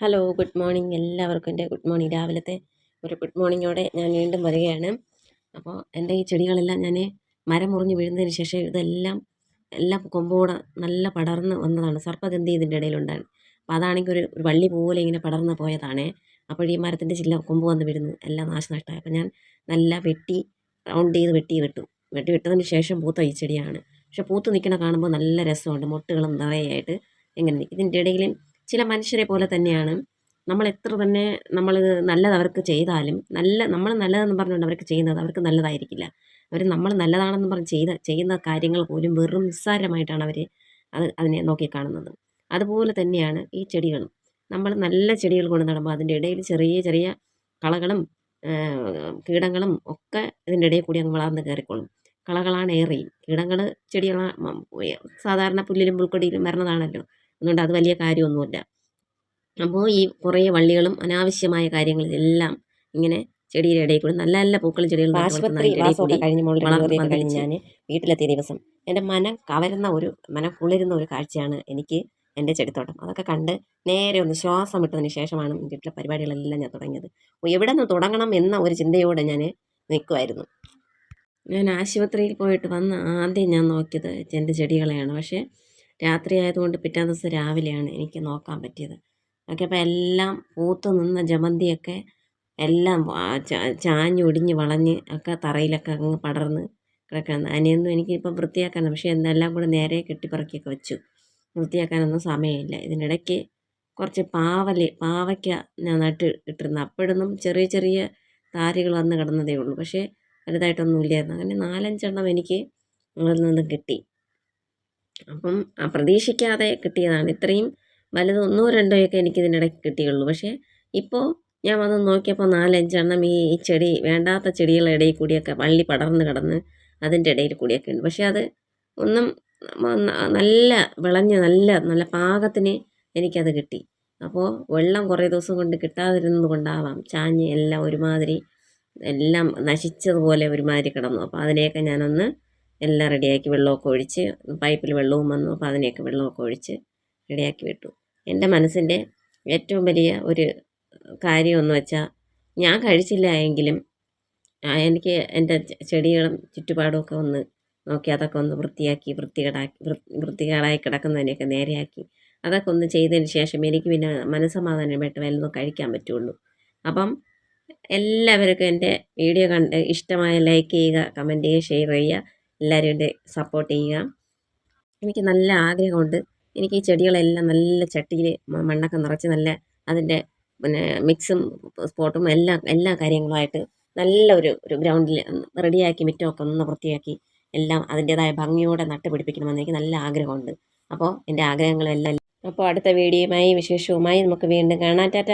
Hello good morning എല്ലാവർക്കും എന്റെ good morning രാവിലത്തെ ഒരു ഗുഡ് മോർണിംഗോടെ ഞാൻ വീണ്ടും വരികയാണ്. അപ്പോൾ എന്റെ ഈ ചെടികളെല്ലാം ഞാൻ മരം മുറിഞ്ഞ് വീഴുന്നതിന് ശേഷം ഇതെല്ലാം എല്ലാം കൊമ്പോടെ നല്ല പടർന്ന് വന്നതാണ്. സർപ്പഗന്ധി ഇതിന്റെ ഇടയിലുണ്ടാണ് അപ്പോൾ അതാണെങ്കിൽ ഒരു ഒരു വള്ളി പോലെ ഇങ്ങനെ പടർന്ന് പോയതാണേ. അപ്പോൾ ഈ മരത്തിന്റെ ചില്ല കൊമ്പ് വന്ന് വീഴുന്നു. എല്ലാം നാശനഷ്ടമായി. അപ്പോൾ ഞാൻ നല്ല വെട്ടി റൗണ്ട് ചെയ്ത് വെട്ടി വിട്ടു. വെട്ടി വിട്ടതിന് ശേഷം പൂത്ത ഈ ചെടിയാണ്. പക്ഷെ പൂത്ത് നിൽക്കണ കാണുമ്പോൾ നല്ല രസമുണ്ട്. മുട്ടുകളും നിറയായിട്ട് എങ്ങനെ. ഇതിന്റെ ഇടയിൽ ചില മനുഷ്യരെ പോലെ തന്നെയാണ്. നമ്മൾ എത്ര തന്നെ നമ്മൾ നല്ലത് അവർക്ക് ചെയ്താലും നല്ല നമ്മൾ നല്ലതെന്ന് പറഞ്ഞുകൊണ്ട് അവർക്ക് ചെയ്യുന്നത് അവർക്ക് നല്ലതായിരിക്കില്ല. അവർ നമ്മൾ നല്ലതാണെന്ന് പറഞ്ഞ് ചെയ്ത ചെയ്യുന്ന കാര്യങ്ങൾ പോലും വെറും നിസ്സാരമായിട്ടാണ് അവർ അത് അതിനെ നോക്കിക്കാണുന്നത് അതുപോലെ തന്നെയാണ് ഈ ചെടികളും. നമ്മൾ നല്ല ചെടികൾ കൊണ്ട് നടുമ്പോൾ അതിന്റെ ഇടയിൽ ചെറിയ ചെറിയ കളകളും കീടങ്ങളും ഒക്കെ ഇതിന്റെ ഇടയിൽ കൂടി അങ്ങ് വളർന്ന് കയറിക്കോളും കളകളാണ് ഏറെയും. കീടങ്ങൾ ചെടികളാണ് സാധാരണ പുല്ലിലും പുൽക്കൊടിയിലും വരുന്നതാണല്ലോ. അതുകൊണ്ട് അത് വലിയ കാര്യമൊന്നുമില്ല. അപ്പോൾ ഈ കുറേ വള്ളികളും അനാവശ്യമായ കാര്യങ്ങളിലെല്ലാം ഇങ്ങനെ ചെടിയുടെ ഇടയിൽ കൂടി നല്ല നല്ല പൂക്കളും ചെടികളും ആശുപത്രി വാസമൊക്കെ കഴിഞ്ഞ് കഴിഞ്ഞ് ഞാൻ വീട്ടിലെത്തിയ ദിവസം എന്റെ മനം കവരുന്ന ഒരു മനം കുളിരുന്ന ഒരു കാഴ്ചയാണ് എനിക്ക് എന്റെ ചെടിത്തോട്ടം. അതൊക്കെ കണ്ട് നേരെ ഒന്ന് ശ്വാസം വിട്ടതിന് ശേഷമാണ് വീട്ടിലെ പരിപാടികളെല്ലാം ഞാൻ തുടങ്ങിയത്. എവിടെ നിന്ന് തുടങ്ങണം എന്ന ഒരു ചിന്തയോടെ ഞാൻ നിൽക്കുമായിരുന്നു ഞാൻ ആശുപത്രിയിൽ പോയിട്ട് വന്ന് ആദ്യം ഞാൻ നോക്കിയത് എന്റെ ചെടികളെയാണ്. പക്ഷേ രാത്രി ആയതുകൊണ്ട് പിറ്റേ ദിവസം രാവിലെയാണ് എനിക്ക് നോക്കാൻ പറ്റിയത്. നോക്കിയപ്പോൾ എല്ലാം പൂത്ത് നിന്ന ജമന്തിയൊക്കെ എല്ലാം ചാഞ്ഞൊടിഞ്ഞ് വളഞ്ഞ് ഒക്കെ തറയിലൊക്കെ അങ്ങ് പടർന്ന് കിടക്കുകയാണ് അതിനെയൊന്നും എനിക്കിപ്പോൾ വൃത്തിയാക്കാൻ പക്ഷേ എന്നെല്ലാം കൂടെ നേരെ കെട്ടിപ്പറക്കിയൊക്കെ വെച്ചു. വൃത്തിയാക്കാനൊന്നും സമയമില്ല. ഇതിനിടയ്ക്ക് കുറച്ച് പാവൽ പാവയ്ക്ക ഞാൻ നട്ട് ഇട്ടിരുന്നു. അപ്പോഴൊന്നും ചെറിയ ചെറിയ താരികൾ വന്ന് കിടന്നതേ ഉള്ളൂ. പക്ഷേ വലുതായിട്ടൊന്നും ഇല്ലായിരുന്നു അങ്ങനെ നാലഞ്ചെണ്ണം എനിക്ക് അതിൽ നിന്നും കിട്ടി. അപ്പം പ്രതീക്ഷിക്കാതെ കിട്ടിയതാണ്. ഇത്രയും വലുത് ഒന്നോ രണ്ടോ ഒക്കെ എനിക്ക് ഇതിനിടയ്ക്ക് കിട്ടിയുള്ളൂ. പക്ഷേ ഇപ്പോൾ ഞാൻ വന്ന് നോക്കിയപ്പോൾ നാലഞ്ചെണ്ണം ഈ ചെടി വേണ്ടാത്ത ചെടികളുടെ ഇടയിൽ കൂടിയൊക്കെ വള്ളി പടർന്ന് കിടന്ന് അതിന്റെ ഇടയിൽ കൂടിയൊക്കെ ഉണ്ട്. പക്ഷേ അത് ഒന്നും നല്ല വിളഞ്ഞ് നല്ല നല്ല പാകത്തിന് എനിക്കത് കിട്ടി. അപ്പോൾ വെള്ളം കുറേ ദിവസം കൊണ്ട് കിട്ടാതിരുന്നത് കൊണ്ടാവാം. ചാഞ്ഞ് എല്ലാം ഒരുമാതിരി എല്ലാം നശിച്ചതുപോലെ ഒരുമാതിരി കിടന്നു. അപ്പോൾ അതിനെയൊക്കെ ഞാനൊന്ന് എല്ലാം റെഡിയാക്കി വെള്ളമൊക്കെ ഒഴിച്ച് പൈപ്പിൽ വെള്ളവും വന്നു അപ്പോൾ അതിനെയൊക്കെ വെള്ളമൊക്കെ ഒഴിച്ച് റെഡിയാക്കി വിട്ടു. എന്റെ മനസ്സിന്റെ ഏറ്റവും വലിയ ഒരു കാര്യമെന്ന് വെച്ചാൽ ഞാൻ കഴിച്ചില്ല എങ്കിലും എനിക്ക് എന്റെ ചെടികളും ചുറ്റുപാടും ഒക്കെ ഒന്ന് നോക്കി അതൊക്കെ ഒന്ന് വൃത്തിയാക്കി വൃത്തികേടാക്കി വൃത്തികേടായി കിടക്കുന്നതിനെയൊക്കെ നേരെയാക്കി അതൊക്കെ ഒന്ന് ചെയ്തതിന് ശേഷം എനിക്ക് പിന്നെ മനസ്സമാധാനമായിട്ട് വല്ലതും കഴിക്കാൻ പറ്റുള്ളൂ. അപ്പം എല്ലാവർക്കും എന്റെ വീഡിയോ കണ്ട് ഇഷ്ടമായ ലൈക്ക് ചെയ്യുക കമന്റ് ചെയ്യുക ഷെയർ ചെയ്യുക. എല്ലാവരും എന്റെ സപ്പോർട്ട് ചെയ്യുക. എനിക്ക് നല്ല ആഗ്രഹമുണ്ട്. എനിക്ക് ഈ ചെടികളെല്ലാം നല്ല ചട്ടിയിൽ മണ്ണൊക്കെ നിറച്ച് നല്ല അതിന്റെ പിന്നെ മിക്സും സ്പോട്ടും എല്ലാം എല്ലാ കാര്യങ്ങളുമായിട്ട് നല്ല ഒരു ഒരു ഗ്രൗണ്ടിൽ റെഡിയാക്കി മുറ്റമൊക്കെ ഒന്ന് വൃത്തിയാക്കി എല്ലാം അതിന്റേതായ ഭംഗിയോടെ നട്ടുപിടിപ്പിക്കണമെന്ന് എനിക്ക് നല്ല ആഗ്രഹമുണ്ട്. അപ്പോൾ എന്റെ ആഗ്രഹങ്ങളെല്ലാം അപ്പോൾ അടുത്ത വീഡിയോയുമായി വിശേഷവുമായി നമുക്ക് വീണ്ടും കാണാം. ടാറ്റ